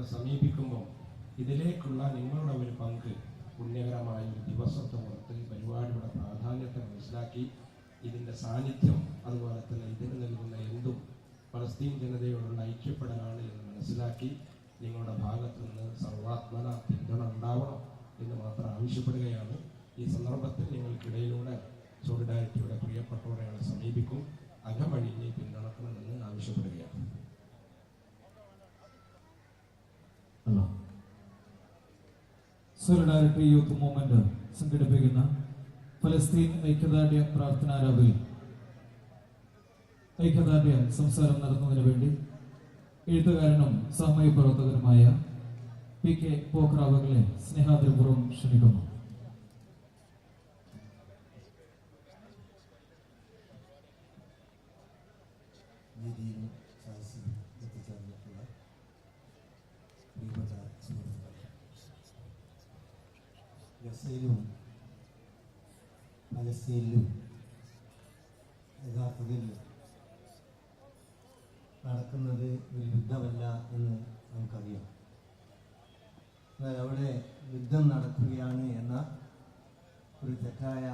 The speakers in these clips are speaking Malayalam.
നിങ്ങളെ സമീപിക്കുമ്പോൾ ഇതിലേക്കുള്ള നിങ്ങളുടെ ഒരു പങ്ക് പുണ്യകരമായ ഒരു ദിവസത്തെ ഓർത്ത് പരിപാടിയുടെ പ്രാധാന്യത്തെ മനസ്സിലാക്കി ഇതിന്റെ സാന്നിധ്യം അതുപോലെ തന്നെ ഇതിന് നൽകുന്ന എന്തും പലസ്തീൻ ജനതയോടുള്ള ഐക്യപ്പെടലാണ് എന്ന് മനസ്സിലാക്കി നിങ്ങളുടെ ഭാഗത്തു നിന്ന് സർവാത്മന പിന്തുണ ഉണ്ടാവണം എന്ന് മാത്രം ആവശ്യപ്പെടുകയാണ്. ഈ സന്ദർഭത്തിൽ നിങ്ങൾക്കിടയിലൂടെ സോളിഡാരിറ്റിയുടെ പ്രിയപ്പെട്ടവരെ സമീപിക്കും. അകമഴിഞ്ഞ് പിന്തുണക്കണമെന്ന് ആവശ്യപ്പെടുകയാണ്. സോളിഡാരിറ്റി യൂത്ത് മൂവ്മെന്റ് സംഘടിപ്പിക്കുന്ന ഫലസ്തീൻ ഐക്യദാർഢ്യ പ്രാർത്ഥനാ രാവിൽ ഐക്യദാർഢ്യ സംസാരം നടത്തുന്നതിന് വേണ്ടി എഴുത്തുകാരനും സാമൂഹ്യ പ്രവർത്തകനുമായ പി കെ പോക്രാവകളെ സ്നേഹാദരപൂർവം ക്ഷണിക്കുന്നു. ഗസയിലും പലസ്തീനിലും യഥാർത്ഥത്തിൽ നടക്കുന്നത് ഒരു യുദ്ധമല്ല എന്ന് നമുക്കറിയാം. എന്നാൽ അവിടെ യുദ്ധം നടക്കുകയാണ് എന്ന ഒരു തെറ്റായ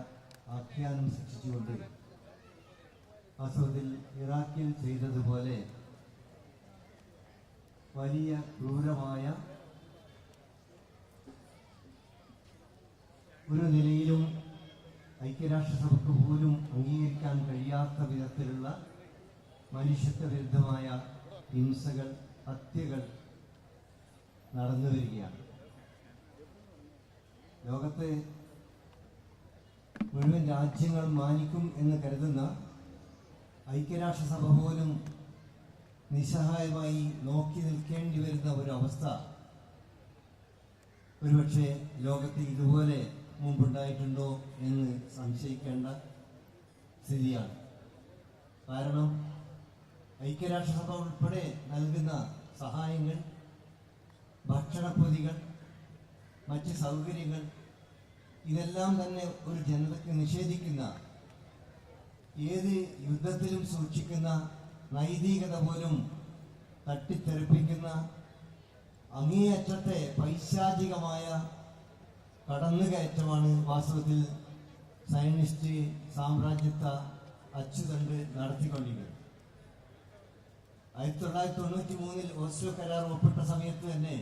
ആഖ്യാനം സൃഷ്ടിച്ചുകൊണ്ട് വാസ്തവത്തിൽ ഇറാഖിൽ ചെയ്തതുപോലെ വലിയ ക്രൂരമായ ഒരു നിലയിലും ഐക്യരാഷ്ട്രസഭയ്ക്ക് പോലും അംഗീകരിക്കാൻ കഴിയാത്ത വിധത്തിലുള്ള മനുഷ്യത്വ വിരുദ്ധമായ ഹിംസകൾ ഹത്യകൾ നടന്നു വരികയാണ്. ലോകത്ത് മുഴുവൻ രാജ്യങ്ങൾ മാനിക്കും എന്ന് കരുതുന്ന ഐക്യരാഷ്ട്രസഭ പോലും നിസ്സഹായമായി നോക്കി നിൽക്കേണ്ടി വരുന്ന ഒരു അവസ്ഥ ഒരുപക്ഷെ ലോകത്തെ ഇതുപോലെ മുമ്പുണ്ടായിട്ടുണ്ടോ എന്ന് സംശയിക്കേണ്ട സ്ഥിതിയാണ്. കാരണം ഐക്യരാഷ്ട്രസഭ ഉൾപ്പെടെ നൽകുന്ന സഹായങ്ങൾ ഭക്ഷണപ്പൊതികൾ മറ്റ് സൗകര്യങ്ങൾ ഇതെല്ലാം തന്നെ ഒരു ജനതയ്ക്ക് നിഷേധിക്കുന്ന ഏത് യുദ്ധത്തിലും സൂക്ഷിക്കുന്ന നൈതികത പോലും തട്ടിത്തെറിപ്പിക്കുന്ന അങ്ങേയറ്റത്തെ പൈശാചികമായ കടന്നുകയറ്റമാണ് വാസ്തവത്തിൽ സയനിസ്റ്റ് സാമ്രാജ്യത്ത അച്ചുതണ്ട് നടത്തിക്കൊണ്ടിരിക്കുന്നത്. ആയിരത്തി തൊള്ളായിരത്തി തൊണ്ണൂറ്റി മൂന്നിൽ ഓസ്ലോ കരാർ ഒപ്പിട്ട സമയത്ത് തന്നെ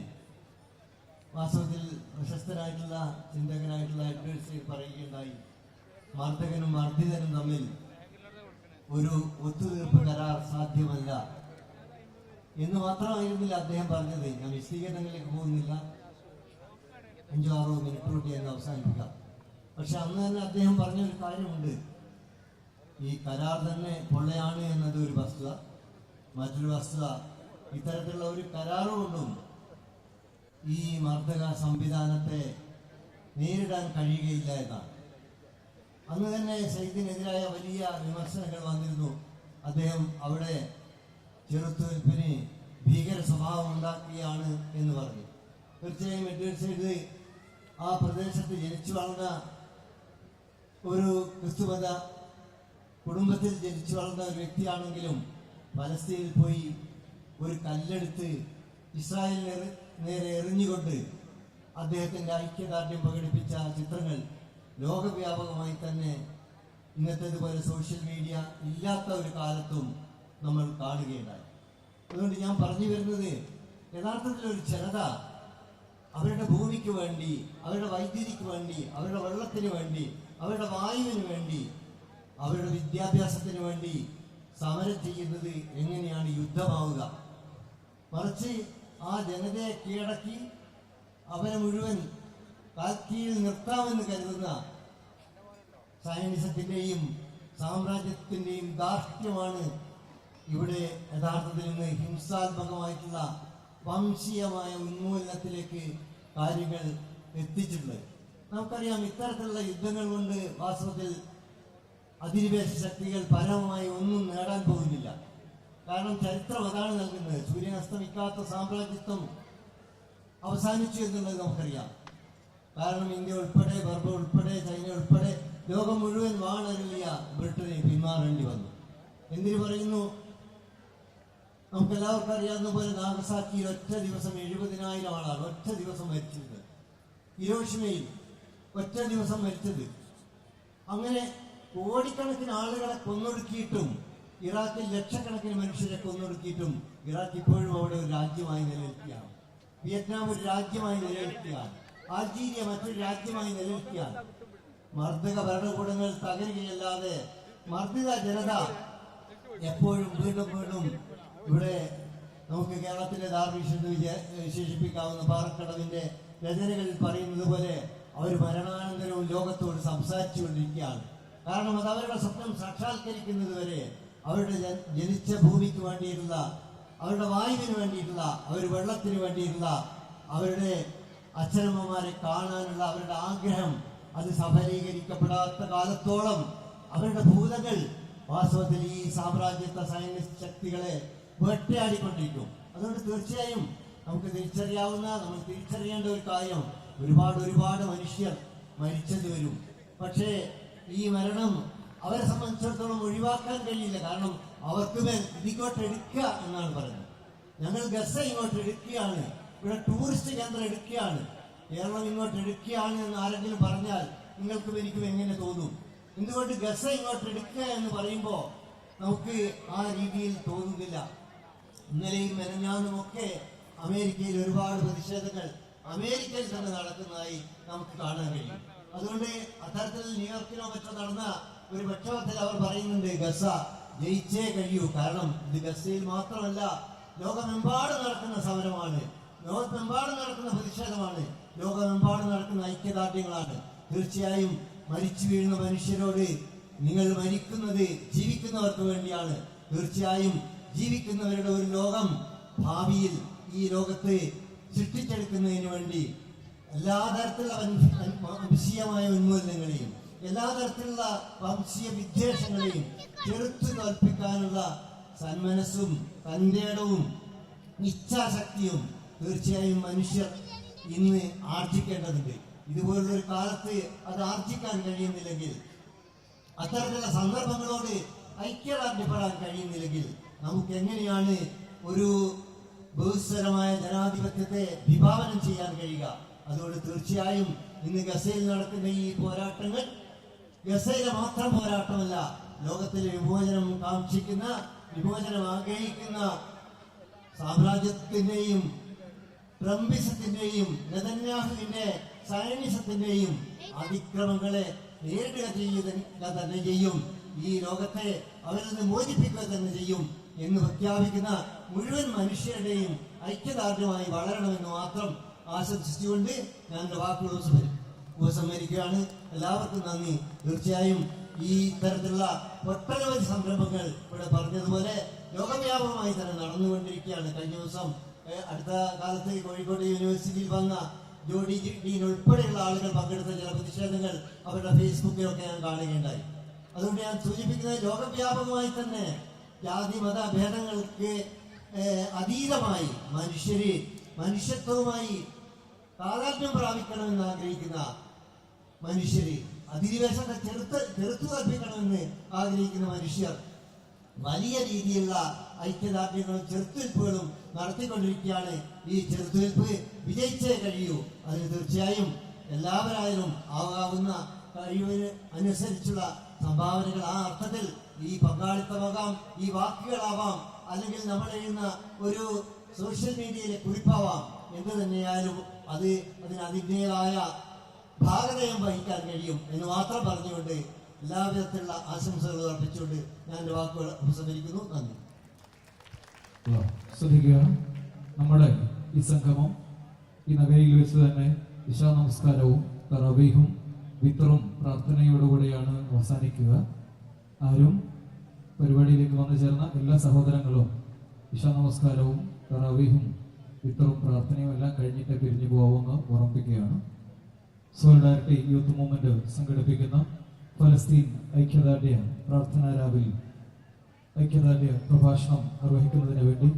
വാസ്തവത്തിൽ പ്രശസ്തരായിട്ടുള്ള ചിന്തകനായിട്ടുള്ള സീഡ് പറയുകയുണ്ടായി മർദ്ദകനും മർദ്ദിതനും തമ്മിൽ ഒരു ഒത്തുതീർപ്പ് കരാർ സാധ്യമല്ല എന്ന് മാത്രമായിരുന്നില്ല അദ്ദേഹം പറഞ്ഞത്. ഞാൻ വിശദീകരണങ്ങളിലേക്ക് പോകുന്നില്ല. അഞ്ചോ ആറോ മിനിറ്റ് കൂടി എന്ന് അവസാനിപ്പിക്കാം പക്ഷെ അന്ന് തന്നെ അദ്ദേഹം പറഞ്ഞ ഒരു കാര്യമുണ്ട്. ഈ കരാർ തന്നെ പൊള്ളയാണ് എന്നത് ഒരു വസ്തുത. മറ്റൊരു വസ്തുത ഇത്തരത്തിലുള്ള ഒരു കരാറുകൊണ്ടും ഈ മർദ്ദക സംവിധാനത്തെ നേരിടാൻ കഴിയുകയില്ല എന്നാണ്. അന്ന് തന്നെ സൈദിനെതിരായ വലിയ വിമർശനങ്ങൾ വന്നിരുന്നു. അദ്ദേഹം അവിടെ ചെറുത്തുനിൽപ്പിന് ഭീകര സ്വഭാവം ഉണ്ടാക്കുകയാണ് എന്ന് പറഞ്ഞു. തീർച്ചയായും എഡ്വേർഡ് സൈഡ് ആ പ്രദേശത്ത് ജനിച്ചു വളർന്ന ഒരു ക്രിസ്തുമത കുടുംബത്തിൽ ജനിച്ചു വളർന്ന ഒരു വ്യക്തിയാണെങ്കിലും പലസ്തീനിൽ പോയി ഒരു കല്ലെടുത്ത് ഇസ്രായേലിന് നേരെ എറിഞ്ഞുകൊണ്ട് അദ്ദേഹത്തിന്റെ ഐക്യദാർഢ്യം പ്രകടിപ്പിച്ച ചിത്രങ്ങൾ ലോകവ്യാപകമായി തന്നെ ഇന്നത്തേതുപോലെ സോഷ്യൽ മീഡിയ ഇല്ലാത്ത ഒരു കാലത്തും നമ്മൾ കാണുകയുണ്ടായി. അതുകൊണ്ട് ഞാൻ പറഞ്ഞു വരുന്നത് യഥാർത്ഥത്തിൽ ഒരു ജനത അവരുടെ ഭൂമിക്ക് വേണ്ടി അവരുടെ വൈദ്യുതിക്ക് വേണ്ടി അവരുടെ വെള്ളത്തിന് വേണ്ടി അവരുടെ വായുവിന് വേണ്ടി അവരുടെ വിദ്യാഭ്യാസത്തിന് വേണ്ടി സമരം ചെയ്യുന്നത് എങ്ങനെയാണ് യുദ്ധമാവുക? മറിച്ച് ആ ജനതയെ കീഴടക്കി അവരെ മുഴുവൻ കാൽക്കീഴിൽ നിർത്താമെന്ന് കരുതുന്ന സയനിസത്തിന്റെയും സാമ്രാജ്യത്തിന്റെയും ദാർഢ്യമാണ് ഇവിടെ യഥാർത്ഥത്തിൽ നിന്ന് ഹിംസാത്മകമായിട്ടുള്ള വംശീയമായ ഉന്മൂലനത്തിലേക്ക് കാര്യങ്ങൾ എത്തിച്ചിട്ടുള്ളത് നമുക്കറിയാം ഇത്തരത്തിലുള്ള യുദ്ധങ്ങൾ കൊണ്ട് വാസ്തവത്തിൽ അധിനിവേശ ശക്തികൾ പരമമായി ഒന്നും നേടാൻ പോകുന്നില്ല. കാരണം ചരിത്രം അതാണ് നൽകുന്നത്. സൂര്യൻ അസ്തമിക്കാത്ത സാമ്രാജ്യത്വം അവസാനിച്ചു എന്നുള്ളത് നമുക്കറിയാം. കാരണം ഇന്ത്യ ഉൾപ്പെടെ ബർബ ഉൾപ്പെടെ ചൈന ഉൾപ്പെടെ ലോകം മുഴുവൻ വാണരുളിയ ബ്രിട്ടന് പിന്മാറേണ്ടി വന്നു. എന്തിനു പറയുന്നു നമുക്ക് എല്ലാവർക്കും അറിയാവുന്ന പോലെ നാഗസാക്കിയിൽ ഒറ്റ ദിവസം എഴുപതിനായിരം ആളാണ് ഒറ്റ ദിവസം മരിച്ചത്. ഹിരോഷിമയിൽ ഒറ്റ ദിവസം മരിച്ചത്. അങ്ങനെ കോടിക്കണക്കിന് ആളുകളെ കൊന്നൊടുക്കിയിട്ടും ഇറാഖിൽ ലക്ഷക്കണക്കിന് മനുഷ്യരെ കൊന്നൊടുക്കിയിട്ടും ഇറാഖ് ഇപ്പോഴും അവിടെ ഒരു രാജ്യമായി നിലനിൽക്കുകയാണ്. വിയറ്റ്നാം ഒരു രാജ്യമായി നിലനിൽക്കുകയാണ്. അൾജീരിയ മറ്റൊരു രാജ്യമായി നിലനിൽക്കുകയാണ്. മർദ്ദക ഭരണകൂടങ്ങൾ തകരുകയല്ലാതെ മർദ്ദിത ജനത എപ്പോഴും വീണ്ടും വീണ്ടും ഇവിടെ നമുക്ക് കേരളത്തിലെ എന്ന് വിശേഷിപ്പിക്കാവുന്ന പാറക്കടവിന്റെ രചനകളിൽ പറയുന്നത് പോലെ അവർ മരണാനന്തരവും ലോകത്തോട് സംസാരിച്ചുകൊണ്ടിരിക്കുകയാണ്. കാരണം അത് അവരുടെ സ്വപ്നം സാക്ഷാത്കരിക്കുന്നത് വരെ അവരുടെ ജനിച്ച ഭൂമിക്ക് വേണ്ടിയിട്ടുള്ള അവരുടെ വായുവിന് വേണ്ടിയിട്ടുള്ള അവർ വെള്ളത്തിന് വേണ്ടിയിട്ടുള്ള അവരുടെ അച്ഛനമ്മമാരെ കാണാനുള്ള അവരുടെ ആഗ്രഹം അത് സഫലീകരിക്കപ്പെടാത്ത കാലത്തോളം അവരുടെ ഭൂതങ്ങൾ വാസ്തവത്തിൽ ഈ സാമ്രാജ്യത്വ സൈനിക ശക്തികളെ വേട്ടയാടിക്കൊണ്ടിരിക്കും. അതുകൊണ്ട് തീർച്ചയായും നമുക്ക് തിരിച്ചറിയാവുന്ന നമ്മൾ തിരിച്ചറിയേണ്ട ഒരു കാര്യം ഒരുപാട് ഒരുപാട് മനുഷ്യർ മരിച്ചത് വരും. പക്ഷേ ഈ മരണം അവരെ സംബന്ധിച്ചിടത്തോളം ഒഴിവാക്കാൻ കഴിയില്ല. കാരണം അവർക്ക് മേൽ ഇതിങ്ങോട്ട് എടുക്കുക എന്നാണ് പറയുന്നത്. ഞങ്ങൾ ഗസ ഇങ്ങോട്ട് എടുക്കുകയാണ്. ഇവിടെ ടൂറിസ്റ്റ് കേന്ദ്രം എടുക്കുകയാണ്. കേരളം ഇങ്ങോട്ട് എടുക്കുകയാണ് എന്ന് ആരെങ്കിലും പറഞ്ഞാൽ നിങ്ങൾക്കും എനിക്കും എങ്ങനെ തോന്നും? എന്തുകൊണ്ട് ഗസ ഇങ്ങോട്ട് എടുക്കുക എന്ന് പറയുമ്പോൾ നമുക്ക് ആ രീതിയിൽ തോന്നുന്നില്ല. ഇന്നലെയും മെനഞ്ഞാന്നുമൊക്കെ അമേരിക്കയിൽ ഒരുപാട് പ്രതിഷേധങ്ങൾ അമേരിക്കയിൽ തന്നെ നടക്കുന്നതായി നമുക്ക് കാണാൻ കഴിയും. അതുകൊണ്ട് അത്തരത്തിൽ ന്യൂയോർക്കിലോ മറ്റോ നടന്ന ഒരു പ്രക്ഷോഭത്തിൽ അവർ പറയുന്നുണ്ട് ഗസ ജയിച്ചേ കഴിയൂ. കാരണം ഇത് ഗസയിൽ മാത്രമല്ല ലോകമെമ്പാടും നടക്കുന്ന സമരമാണ്. ലോകമെമ്പാടും നടക്കുന്ന പ്രതിഷേധമാണ്. ലോകമെമ്പാടും നടക്കുന്ന ഐക്യദാർഢ്യങ്ങളാണ്. തീർച്ചയായും മരിച്ചു വീഴുന്ന മനുഷ്യരോട് നിങ്ങൾ മരിക്കുന്നത് ജീവിക്കുന്നവർക്ക് വേണ്ടിയാണ്. തീർച്ചയായും ജീവിക്കുന്നവരുടെ ഒരു ലോകം ഭാവിയിൽ ഈ ലോകത്തെ സൃഷ്ടിച്ചെടുക്കുന്നതിന് വേണ്ടി എല്ലാ തരത്തിലുള്ള വംശീയമായ ഉന്മൂലനങ്ങളെയും എല്ലാ തരത്തിലുള്ള വംശീയ വിദ്വേഷങ്ങളെയും ചെറുത്തു തോൽപ്പിക്കാനുള്ള സന്മനസ്സും തന്റേടവും ഇച്ഛാശക്തിയും തീർച്ചയായും മനുഷ്യർ ഇന്ന് ആർജിക്കേണ്ടതുണ്ട്. ഇതുപോലുള്ളൊരു കാലത്ത് അത് ആർജിക്കാൻ കഴിയുന്നില്ലെങ്കിൽ അത്തരത്തിലുള്ള സന്ദർഭങ്ങളോട് ഐക്യദാർഢ്യപ്പെടാൻ കഴിയുന്നില്ലെങ്കിൽ നമുക്ക് എങ്ങനെയാണ് ഒരു ബഹുസ്വരമായ ജനാധിപത്യത്തെ വിഭാവനം ചെയ്യാൻ കഴിയുക? അതുകൊണ്ട് തീർച്ചയായും ഇന്ന് ഗസയിൽ നടക്കുന്ന ഈ പോരാട്ടങ്ങൾ ഗസയിലെ മാത്രം പോരാട്ടമല്ല ലോകത്തിലെ വിമോചനം കാക്ഷിക്കുന്ന വിമോചനം ആഗ്രഹിക്കുന്ന സാമ്രാജ്യത്തിന്റെയും ട്രംപിസത്തിന്റെയും നെതന്യാഹുവിന്റെ സൈനിസത്തിന്റെയും അതിക്രമങ്ങളെ നേരിടുക ചെയ്യുക തന്നെ ചെയ്യും. ഈ ലോകത്തെ അവരിൽ നിന്ന് മോചിപ്പിക്കുക തന്നെ ചെയ്യും. എന്ന് പ്രഖ്യാപിക്കുന്ന മുഴുവൻ മനുഷ്യരുടെയും ഐക്യദാർഢ്യമായി വളരണമെന്ന് മാത്രം ആശംസിച്ചുകൊണ്ട് ഞാൻ എന്റെ വാക്കുകൾ ഉപസംഹരി- ഉപസംഹരിക്കുകയാണ് എല്ലാവർക്കും നന്ദി. തീർച്ചയായും ഈ തരത്തിലുള്ള ഒട്ടനവധി സംരംഭങ്ങൾ ഇവിടെ പറഞ്ഞതുപോലെ ലോകവ്യാപകമായി തന്നെ നടന്നുകൊണ്ടിരിക്കുകയാണ്. കഴിഞ്ഞ ദിവസം അടുത്ത കാലത്ത് കോഴിക്കോട് യൂണിവേഴ്സിറ്റിയിൽ വന്ന ജോഡി ഡീൻ ഉൾപ്പെടെയുള്ള ആളുകൾ പങ്കെടുത്ത ചില പ്രതിഷേധങ്ങൾ അവരുടെ ഫേസ്ബുക്കിലൊക്കെ ഞാൻ കാണുകയുണ്ടായി. അതുകൊണ്ട് ഞാൻ സൂചിപ്പിക്കുന്നത് ലോകവ്യാപകമായി തന്നെ ജാതി മത ഭേദങ്ങൾക്ക് അതീതമായി മനുഷ്യര് മനുഷ്യത്വവുമായി താതാത്മ്യം പ്രാപിക്കണമെന്ന് ആഗ്രഹിക്കുന്ന മനുഷ്യര് അധിനിവേശത്തെ ചെറുത്ത് ചെറുത്തു കൽപ്പിക്കണമെന്ന് ആഗ്രഹിക്കുന്ന മനുഷ്യർ വലിയ രീതിയിലുള്ള ഐക്യദാർഢ്യങ്ങളും ചെറുത്തുനിൽപ്പുകളും നടത്തിക്കൊണ്ടിരിക്കുകയാണ് ഈ ചെറുത്തുനിൽപ്പ്. വിജയിച്ചേ കഴിയൂ. അതിന് തീർച്ചയായും എല്ലാവരായാലും ആകാവുന്ന കഴിവിന് അനുസരിച്ചുള്ള സംഭാവനകൾ ആ അർത്ഥത്തിൽ ഈ പങ്കാളിത്തമാകാം ഈ വാക്കുകളാവാം അല്ലെങ്കിൽ നമ്മൾ എഴുതുന്ന ഒരു സോഷ്യൽ മീഡിയയിലെ കുറിപ്പാവാം എന്ത് തന്നെയായാലും അത് അതിന് അതിന്റെതായ ഭാഗതയം വഹിക്കാൻ കഴിയും എന്ന് മാത്രം പറഞ്ഞുകൊണ്ട് എല്ലാവിധത്തിലുള്ള ആശംസകളും അർപ്പിച്ചുകൊണ്ട് ഞാൻ എന്റെ വാക്കുകൾ ഉപസംഹരിക്കുന്നു. നന്ദി. ശ്രദ്ധിക്കുക. നമ്മുടെ ഈ സംഗമം ഈ നഗരയിൽ വെച്ച് തന്നെ ഇശാ നമസ്കാരവും തറവീഹും വിത്തറും പ്രാർത്ഥനയോടുകൂടിയാണ് അവസാനിക്കുക. ആരും പരിപാടിയിലേക്ക് വന്നു ചേർന്ന എല്ലാ സഹോദരങ്ങളും ഇഷ നമസ്കാരവും തറവീഹും ഇത്തരം പ്രാർത്ഥനയും എല്ലാം കഴിഞ്ഞിട്ട് പിരിഞ്ഞു പോകുമെന്ന് ഓർമ്മിപ്പിക്കുകയാണ് സോളിഡാരിറ്റി യൂത്ത് മൂവ്മെന്റ് സംഘടിപ്പിക്കുന്ന ഫലസ്തീൻ ഐക്യദാർഢ്യ പ്രാർത്ഥനാ രാവിൽ ഐക്യദാർഢ്യ പ്രഭാഷണം നിർവഹിക്കുന്നതിന് വേണ്ടി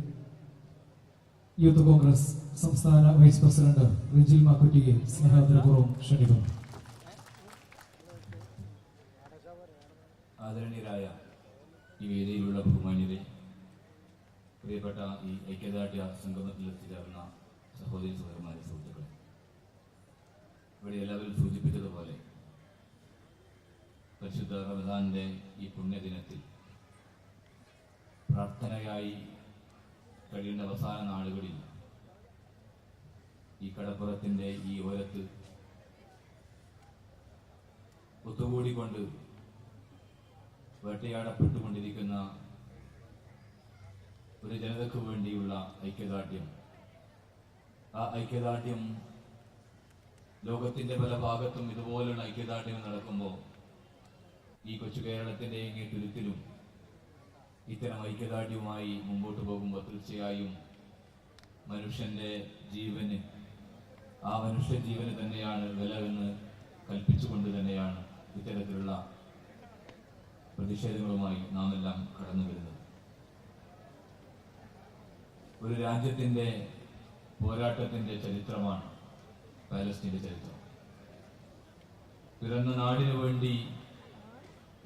യൂത്ത് കോൺഗ്രസ് സംസ്ഥാന വൈസ് പ്രസിഡന്റ് റിജിൽ മാക്കുറ്റിയെ സ്നേഹാദരപൂർവം ക്ഷണിക്കുന്നു. ആദരണീയരായ ഈ വേദിയിലുള്ള ബഹുമാന്യരെ പ്രിയപ്പെട്ട ഈ ഐക്യദാർഢ്യ സംഗമത്തിൽ എത്തിച്ചേർന്ന സഹോദരി സഹോദരന്മാരെ സുഹൃത്തുക്കളെ. ഇവിടെ എല്ലാവരും സൂചിപ്പിച്ചതുപോലെ പരിശുദ്ധ റമദാന്റെ ഈ പുണ്യദിനത്തിൽ പ്രാർത്ഥനയായി കഴിയുന്ന അവസാന നാളുകളിൽ ഈ കടപ്പുറത്തിന്റെ ഈ ഓരത്ത് ഒത്തുകൂടിക്കൊണ്ട് വേട്ടയാടപ്പെട്ടുകൊണ്ടിരിക്കുന്ന ഒരു ജനതയ്ക്ക് വേണ്ടിയുള്ള ഐക്യദാർഢ്യം. ആ ഐക്യദാർഢ്യം ലോകത്തിന്റെ പല ഭാഗത്തും ഇതുപോലെയുള്ള ഐക്യദാർഢ്യം നടക്കുമ്പോൾ ഈ കൊച്ചു കേരളത്തിന്റെ എങ്ങനെ തുരുത്തിലും ഇത്തരം ഐക്യദാർഢ്യവുമായി മുമ്പോട്ട് പോകുമ്പോൾ തീർച്ചയായും മനുഷ്യന്റെ ജീവന് ആ മനുഷ്യ ജീവന് തന്നെയാണ് വില എന്ന് കൽപ്പിച്ചുകൊണ്ട് തന്നെയാണ് ഇത്തരത്തിലുള്ള പ്രതിഷേധങ്ങളുമായി നാം എല്ലാം കടന്നു വരുന്നത്. ഒരു രാജ്യത്തിന്റെ പോരാട്ടത്തിന്റെ ചരിത്രമാണ് പാലസ്തീന്റെ ചരിത്രം. പിറന്ന നാടിനു വേണ്ടി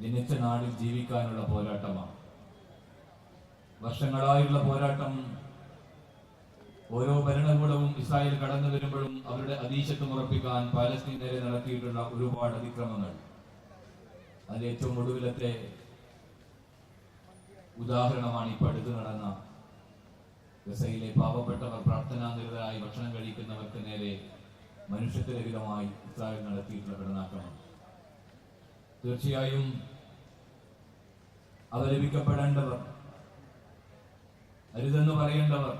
ജനിച്ച നാടിൽ ജീവിക്കാനുള്ള പോരാട്ടമാണ്. വർഷങ്ങളായുള്ള പോരാട്ടം ഓരോ ഭരണകൂടവും ഇസ്രായേൽ കടന്നു വരുമ്പോഴും അവരുടെ അതീശത്വം ഉറപ്പിക്കാൻ പാലസ്തീൻ നേരെ നടത്തിയിട്ടുള്ള ഒരുപാട് അതിക്രമങ്ങൾ. അതിൽ ഏറ്റവും ഒടുവിലത്തെ ഉദാഹരണമാണ് ഇപ്പോൾ അടുത്ത് നടന്ന. ഗസയിലെ പാവപ്പെട്ടവർ പ്രാർത്ഥനാനിരതരായി ഭക്ഷണം കഴിക്കുന്നവർക്ക് നേരെ മനുഷ്യത്വരഹിതമായി ഇസ്രായേൽ നടത്തിയിട്ടുള്ള കടനാക്രമണം തീർച്ചയായും അവലപിക്കപ്പെടേണ്ടവർ അരുതെന്ന് പറയേണ്ടവർ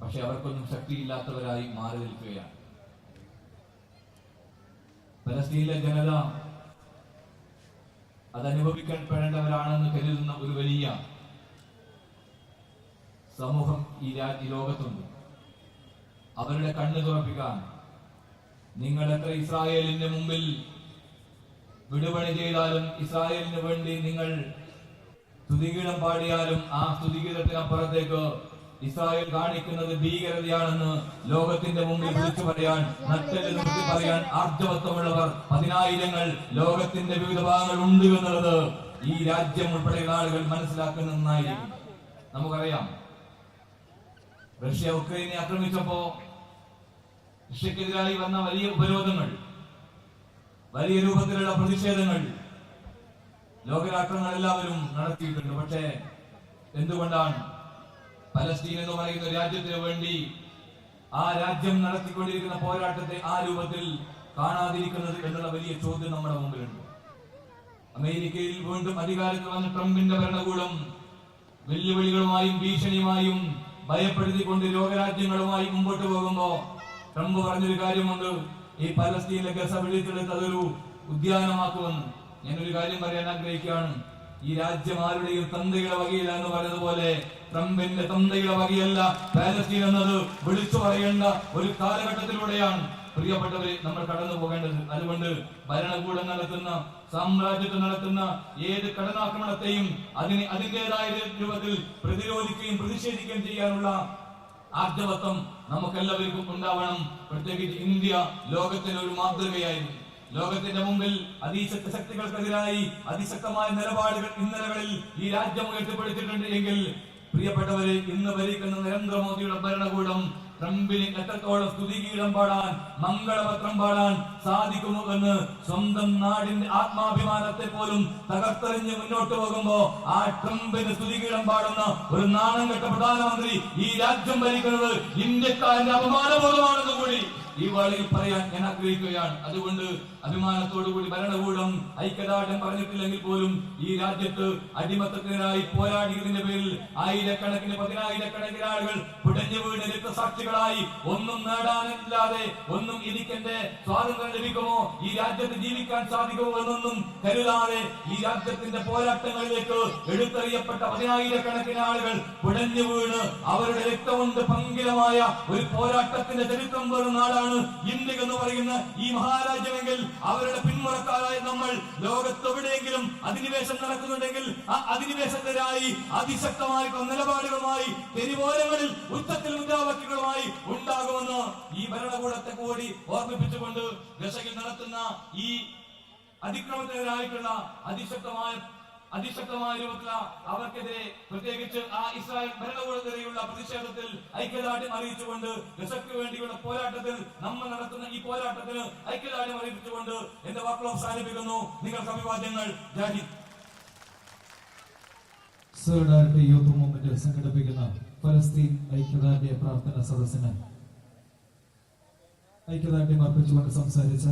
പക്ഷെ അവർക്കൊന്നും ശക്തിയില്ലാത്തവരായി മാറി നിൽക്കുകയാണ്. പലസ്തീനിലെ ജനത അതനുഭവിക്കപ്പെടേണ്ടവരാണെന്ന് കരുതുന്ന ഒരു വലിയ സമൂഹം ഈ രാജ്യ ലോകത്തുണ്ട്. അവരുടെ കണ്ണു തുറപ്പിക്കാൻ നിങ്ങൾ എത്ര ഇസ്രായേലിന്റെ മുമ്പിൽ വിടുപണി ചെയ്താലും ഇസ്രായേലിന് വേണ്ടി നിങ്ങൾ സ്തുതിഗീതം പാടിയാലും ആ സ്തുതിഗീതത്തിനപ്പുറത്തേക്ക് ഇസ്രായേൽ കാണിക്കുന്നത് ഭീകരതയാണെന്ന് ലോകത്തിന്റെ മുമ്പിൽ വിളിച്ചു പറയാൻ നട്ടൽ നിർത്തി പറയാൻ ആർജവത്വമുള്ളവർ പതിനായിരങ്ങൾ ലോകത്തിന്റെ വിവിധ ഭാഗങ്ങൾ ഉണ്ട് എന്നുള്ളത് ഈ രാജ്യം ഉൾപ്പെടെയുള്ള ആളുകൾ മനസ്സിലാക്കുന്നതായിരിക്കും നമുക്കറിയാം. റഷ്യ ഉക്രൈനെ ആക്രമിച്ചപ്പോ റഷ്യക്കെതിരായി വന്ന വലിയ ഉപരോധങ്ങൾ വലിയ രൂപത്തിലുള്ള പ്രതിഷേധങ്ങൾ ലോകരാഷ്ട്രങ്ങൾ എല്ലാവരും നടത്തിയിട്ടുണ്ട്. പക്ഷേ എന്തുകൊണ്ടാണ് പലസ്തീൻ എന്ന് പറയുന്ന രാജ്യത്തിന് വേണ്ടി ആ രാജ്യം നടത്തിക്കൊണ്ടിരിക്കുന്ന പോരാട്ടത്തെ ആ രൂപത്തിൽ കാണാതിരിക്കുന്നത് എന്നുള്ള വലിയ ചോദ്യം നമ്മുടെ മുമ്പിലുണ്ട്. അമേരിക്കയിൽ വീണ്ടും അധികാരത്തിൽ വന്ന ട്രംപിന്റെ ഭരണകൂടം വെല്ലുവിളികളുമായും ഭീഷണിയുമായും ഭയപ്പെടുത്തിക്കൊണ്ട് ലോകരാജ്യങ്ങളുമായി മുമ്പോട്ട് പോകുമ്പോ ട്രംപ് പറഞ്ഞൊരു കാര്യമുണ്ട്. ഈ പലസ്തീനിലെ ഗസ വിളിച്ചെടുത്ത് അതൊരു ഉദ്യാനമാക്കുമെന്ന്. ഞാനൊരു കാര്യം പറയാൻ ആഗ്രഹിക്കുകയാണ്. ഈ രാജ്യം ആരുടെയും തന്തയുടെ വകയില്ല എന്ന് പറയുന്നതുപോലെ ട്രംപിന്റെ തന്തയുടെ വകയല്ല പാലസ്തീൻ എന്നത് വിളിച്ചു പറയേണ്ട ഒരു കാലഘട്ടത്തിലൂടെയാണ്. പ്രിയപ്പെട്ടവരെ നമ്മൾ കടന്നു പോകേണ്ടത്. അതുകൊണ്ട് ഭരണകൂടം നടത്തുന്ന സാമ്രാജ്യത്വം നടത്തുന്ന ഏത് കടനാക്രമണത്തെയും അതിന് അതിന്റെതായ രൂപത്തിൽ പ്രതിരോധിക്കുകയും പ്രതിഷേധിക്കുകയും ചെയ്യാനുള്ള ആർജവത്വം നമുക്കെല്ലാവർക്കും ഉണ്ടാവണം. പ്രത്യേകിച്ച് ഇന്ത്യ ലോകത്തിന് ഒരു മാതൃകയായിരുന്നു. ലോകത്തിന്റെ മുമ്പിൽ അതിശക്ത ശക്തികൾക്കെതിരായി അതിശക്തമായ നിലപാടുകൾ ഇന്നലകളിൽ ഈ രാജ്യം ഉയർത്തിപ്പിടിച്ചിട്ടുണ്ട് എങ്കിൽ പ്രിയപ്പെട്ടവരെ ഇന്ന് ഭരിക്കുന്ന നരേന്ദ്രമോദിയുടെ ഭരണകൂടം ട്രംപിന് എത്രത്തോളം സ്തുതിഗീതം പാടാൻ മംഗളപത്രം പാടാൻ സാധിക്കുന്നുവെന്ന് സ്വന്തം നാടിന്റെ ആത്മാഭിമാനത്തെ പോലും തകർത്തെറിഞ്ഞ് മുന്നോട്ട് പോകുമ്പോ ആ ട്രംപിന് സ്തുതിഗീതം പാടുന്ന ഒരു നാണം കെട്ട പ്രധാനമന്ത്രി ഈ രാജ്യം ഭരിക്കുന്നത് ഇന്ത്യക്കാരന്റെ അപമാനബോധമാണെന്ന് കൂടി ഈ വേളയിൽ പറയാൻ ഞാൻ ആഗ്രഹിക്കുകയാണ്. അതുകൊണ്ട് അഭിമാനത്തോടുകൂടി ഭരണകൂടം ഐക്യദാർഢ്യം പറഞ്ഞിട്ടില്ലെങ്കിൽ പോലും ഈ രാജ്യത്ത് അടിമത്തത്തിനായി പോരാടിയതിന്റെ പേരിൽ ആയിരക്കണക്കിന് പതിനായിരക്കണക്കിന് ആളുകൾ പിടഞ്ഞു വീട് രക്തസാക്ഷികളായി ഒന്നും നേടാനില്ലാതെ ഒന്നും എനിക്കെന്റെ സ്വാതന്ത്ര്യം ലഭിക്കുമോ? ഈ രാജ്യത്ത് ജീവിക്കാൻ സാധിക്കുമോ എന്നൊന്നും കരുതാതെ ഈ രാജ്യത്തിന്റെ പോരാട്ടങ്ങളിലേക്ക് എടുത്തറിയപ്പെട്ട പതിനായിരക്കണക്കിന് ആളുകൾ പിടഞ്ഞു വീണ് അവരുടെ രക്തം കൊണ്ട് പങ്കിലമായ ഒരു പോരാട്ടത്തിന്റെ ചരിത്രം വെറും നാടാണ് ഇന്ത്യ എന്ന് പറയുന്ന ഈ മഹാരാജ്യമെങ്കിൽ അവരുടെ പിന്മുറക്കാരായ നമ്മൾ ലോകത്തെവിടെയെങ്കിലും അധിനിവേശം നടക്കുന്നുണ്ടെങ്കിൽ ആ അധിനിവേശത്തിനായി അതിശക്തമായ നിലപാടുകളുമായി തെരുവോരങ്ങളിൽ ഉച്ചത്തിൽ മുദ്രാവാക്യങ്ങളുമായി ഉണ്ടാകുമെന്ന് ഈ ഭരണകൂടത്തെ കൂടി ഓർമ്മിപ്പിച്ചുകൊണ്ട് ഗസയിൽ നടത്തുന്ന ഈ അതിക്രമത്തിനെതിരായിട്ടുള്ള അതിശക്തമായ അതിശക്തമായ രൂപത്തില അവർക്കെതിരെ പ്രത്യേകിച്ച് ആ ഇസ്രായേൽ ഭരണകൂടത്തിനെതിരെയുള്ള പ്രതിഷേധത്തിൽ ഐക്യദാർഢ്യം അറിയിച്ചുകൊണ്ട് ഗസക്ക് വേണ്ടിയുള്ള പോരാട്ടത്തിൽ നമ്മൾ നടത്തുന്ന ഈ പോരാട്ടത്തിന് ഐക്യദാർഢ്യം അറിയിച്ചുകൊണ്ട് എന്റെ വാക്കുകൾ അവസാനിപ്പിക്കുന്നു. നിങ്ങൾക്ക് അഭിവാദ്യങ്ങൾ. ജാഹിദ് സോളിഡാരിറ്റി യൂത്ത് മൂവ്മെന്റ് സംഘടിപ്പിക്കുന്ന ഫലസ്തീൻ ഐക്യദാർഢ്യ പ്രാർത്ഥന സദസ്സിന് ഐക്യദാർഢ്യം അർപ്പിച്ചുകൊണ്ട് സംസാരിച്ച